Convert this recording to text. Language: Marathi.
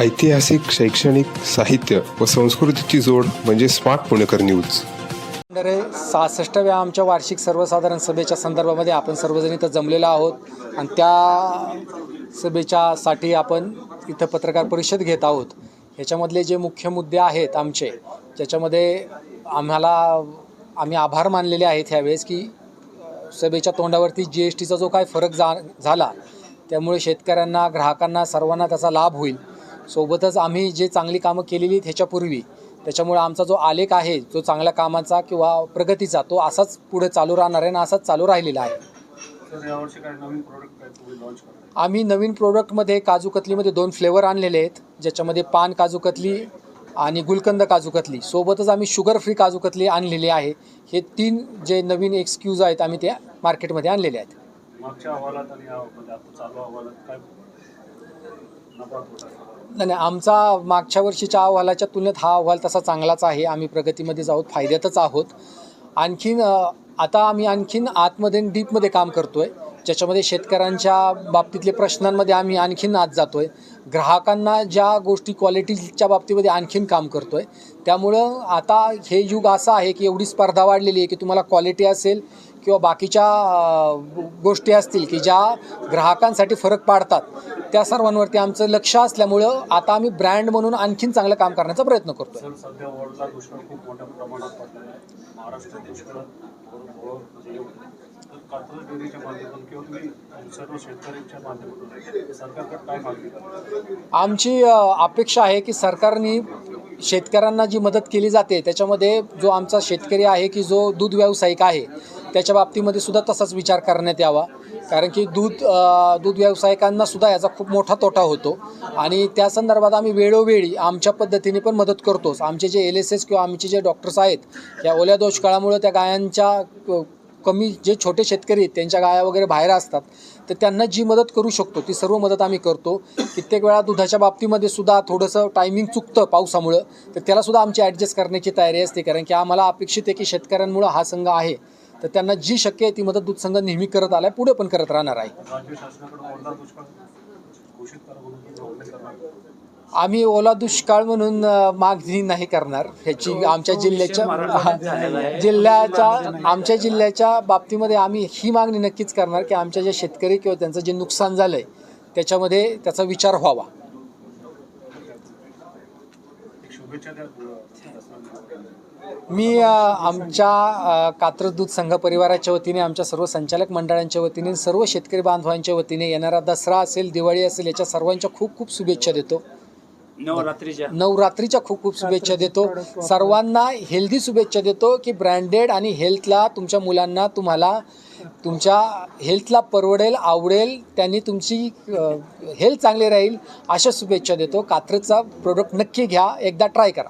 ऐतिहासिक शैक्षणिक साहित्य व संस्कृतीची जोड म्हणजे स्मार्ट पुणेकर न्यूज. अरे सहासष्टाव्या आमच्या वार्षिक सर्वसाधारण सभेच्या संदर्भामध्ये आपण सर्वजण इथं जमलेलो आहोत आणि त्या सभेच्यासाठी आपण इथं पत्रकार परिषद घेत आहोत. ह्याच्यामधले जे मुख्य मुद्दे आहेत आमचे ज्याच्यामध्ये आम्हाला आम्ही आभार मानलेले आहेत ह्यावेळेस की सभेच्या तोंडावरती जी एस टीचा जो काय फरक जा झाला त्यामुळे शेतकऱ्यांना ग्राहकांना सर्वांना त्याचा लाभ होईल. सोबतच आम्ही जे चांगली कामं केलेली आहेत ह्याच्यापूर्वी त्याच्यामुळे आमचा जो आलेख आहे जो चांगल्या कामाचा किंवा प्रगतीचा तो असाच पुढे चालू राहणार आहे आणि असाच चालू राहिलेला आहे. आम्ही नवीन प्रोडक्टमध्ये काजू कतलीमध्ये दोन फ्लेवर आणलेले आहेत ज्याच्यामध्ये पान काजू कतली आणि गुलकंद काजू कतली. सोबतच आम्ही शुगर फ्री काजू कतली आणलेली आहे. हे तीन जे नवीन एक्सक्यूज आहेत आम्ही त्या मार्केटमध्ये आणलेले आहेत. नाही नाही, आमचा मागच्या वर्षीच्या अहवालाच्या तुलनेत हा अहवाल तसा चांगलाच आहे. आम्ही प्रगतीमध्येच आहोत फायद्यातच आहोत. आणखीन आता आम्ही आणखीन आतमध्ये डीपमध्ये काम करतोय. ज्याच्यामध्ये शेतकऱ्यांच्या बाबतीतले प्रश्नांमध्ये आम्ही आणखीन आत जातोय. ग्राहकांना ज्या गोष्टी क्वालिटीच्या बाबतीमध्ये आणखीन काम करतोय. त्यामुळं आता हे युग असं आहे की एवढी स्पर्धा वाढलेली आहे की तुम्हाला क्वालिटी असेल किंवा बाकीच्या गोष्टी असतील की ज्या ग्राहकांसाठी फरक पाडतात त्या सर्वांवरती आमचं लक्ष असल्यामुळं आता आम्ही ब्रँड म्हणून आणखीन चांगलं काम करण्याचा प्रयत्न करता? आमची अपेक्षा आहे की सरकारने शेतकऱ्यांना जी मदत केली जाते त्याच्यामध्ये जो आमचा शेतकरी आहे की जो दूध व्यावसायिक आहे त्याच्या बाबतीमध्ये सुद्धा तसाच विचार करण्यात यावा. कारण की दूध दूध व्यावसायिकांना सुद्धा याचा खूप मोठा तोटा होतो. आणि त्या संदर्भात आम्ही वेळोवेळी आमच्या पद्धतीने पण मदत करतोच. आमचे जे एल एस एस किंवा आमचे जे डॉक्टर्स आहेत या ओल्या दुष्काळामुळे त्या गायांच्या कमी जे छोटे शेतकरी आहेत त्यांच्या गाया वगैरे बाहेर असतात तर त्यांना जी मदत करू शकतो ती सर्व मदत आम्ही करतो. कित्येक वेळा दुधाच्या बाबतीमध्ये सुद्धा थोडंसं टायमिंग चुकतं पावसामुळं तर त्याला सुद्धा आमची ॲडजस्ट करण्याची तयारी असते. कारण की आम्हाला अपेक्षित आहे की शेतकऱ्यांमुळं हा संघ आहे. तर त्यांना जी शक्य आहे ती मदत दूध संघ नेहमी करत आलाय पुढे पण करत राहणार आहे. आम्ही ओला दुष्काळ म्हणून मागणी नाही करणार. ह्याची आमच्या जिल्ह्याच्या जिल्ह्याच्या आमच्या जिल्ह्याच्या बाबतीमध्ये आम्ही ही मागणी नक्कीच करणार की आमच्या जे शेतकरी किंवा त्यांचं जे नुकसान झालं आहे त्याच्यामध्ये त्याचा विचार व्हावा. मी आमच्या दूध संघ परिवाराच्या वतीने आमच्या सर्व संचालक मंडळांच्या वतीने सर्व शेतकरी बांधवांच्या वतीने येणारा दसरा असेल दिवाळी असेल याच्या सर्वांच्या खूप खूप शुभेच्छा देतो. नवरात्रीच्या. नवरात्रीच्या खूप खूप शुभेच्छा देतो. सर्वांना हेल्दी शुभेच्छा देतो की ब्रँडेड आणि हेल्थला तुमच्या मुलांना तुम्हाला तुमच्या हेल्थला परवडेल आवडेल त्यांनी तुमची हेल्थ चांगली राहील अशा शुभेच्छा देतो. कात्रचा प्रोडक्ट नक्की घ्या एकदा ट्राय करा.